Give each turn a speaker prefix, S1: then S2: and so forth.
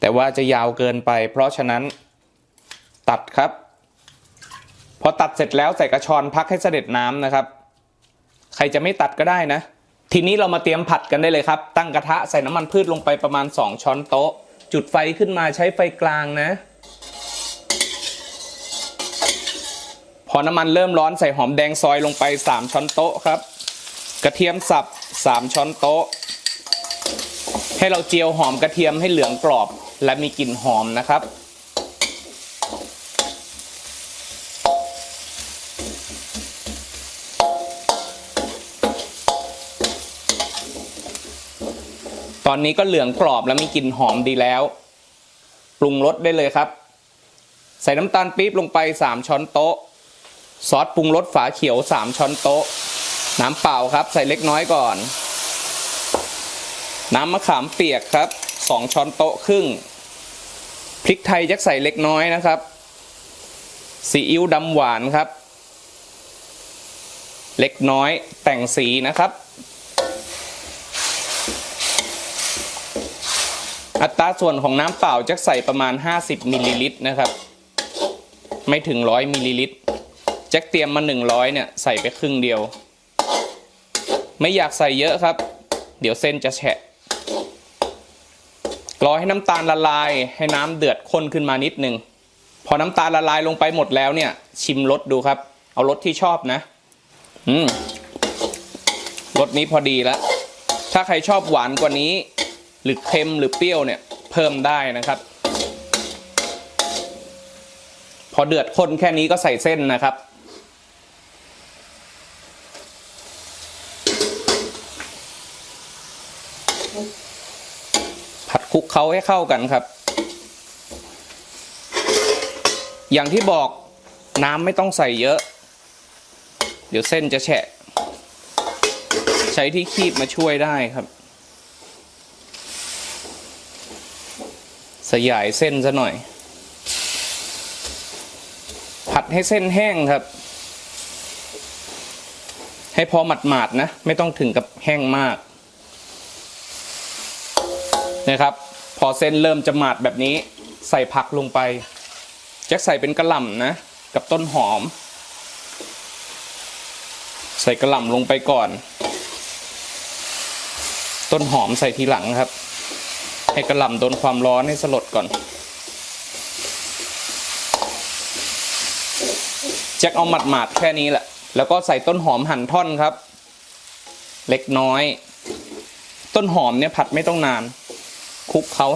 S1: แต่ว่าจะยาวเกินไป เพราะฉะนั้นตัดครับ พอตัดเสร็จแล้วใส่กระชอนพักให้เสด็จน้ำนะครับ ใครจะไม่ตัดก็ได้นะ ทีนี้เรามาเตรียมผัดกันได้เลยครับ ตั้งกระทะใส่น้ำมันพืชลงไปประมาณ 2 ช้อนโต๊ะ จุดไฟขึ้นมาใช้ไฟกลางนะ พอน้ำมันเริ่มร้อนใส่หอมแดงซอยลงไป 3 ช้อนโต๊ะครับ กระเทียมสับ 3 ช้อนโต๊ะ ให้เราเจียวหอมกระเทียมให้เหลืองกรอบ และมีกลิ่นหอมนะครับ ตอนนี้ก็เหลืองกรอบและมีกลิ่นหอมดีแล้ว ปรุงรสได้เลยครับ ใส่น้ำตาลปี๊บลงไป 3 ช้อนโต๊ะ ซอสปรุงรสฝาเขียว 3 ช้อนโต๊ะ น้ำเปล่าครับ ใส่เล็กน้อยก่อน น้ำมะขามเปียกครับ 2 ช้อนโต๊ะครึ่ง พริกไทยยักใส่เล็กน้อยนะครับซีอิ๊วดำหวานครับ เล็กน้อยแต่งสีนะครับ อัตราส่วนของน้ำเปล่าจะใส่ประมาณ 50มิลลิลิตรนะครับ ไม่ถึง 100มิลลิลิตรแจ็คเตรียมมา 100เนี่ยใส่ไปครึ่งเดียว ไม่อยากใส่เยอะครับ เดี๋ยวเส้นจะแฉะ รอให้น้ำตาลละลาย ให้น้ำเดือดข้นขึ้นมานิดหนึ่งพอน้ำตาลละลายลงไปหมดแล้วเนี่ย ชิมรสดูครับ เอารสที่ชอบนะ อืมรสนี้พอดีแล้วถ้าใครชอบหวานกว่านี้ หรือเค็มหรือเปรี้ยวเนี่ย เพิ่มได้นะครับ พอเดือดข้นแค่นี้ก็ใส่เส้นนะครับผัด คลุกเคล้าให้เข้ากันครับ อย่างที่บอกน้ำไม่ต้องใส่เยอะ เดี๋ยวเส้นจะแฉะ ใช้ที่คีบมาช่วยได้ครับ สยายเส้นซะหน่อย ผัดให้เส้นแห้งครับ ให้พอหมาดๆนะ ไม่ต้องถึงกับแห้งมากนะครับ พอเส้นเริ่มจะหมาดแบบนี้ ใส่ผักลงไปแจะใส่เป็นกระหล่ำนะ กับต้นหอม ใส่กระหล่ำลงไปก่อน ต้นหอมใส่ทีหลังครับ ให้กระหล่ำโดนความร้อนให้สลดก่อนแจ็คเอาหมัดๆแค่นี้แหละ แล้วก็ใส่ต้นหอมหั่นท่อนครับ เล็กน้อย ต้นหอมเนี่ยผัดไม่ต้องนาน ลุกเขา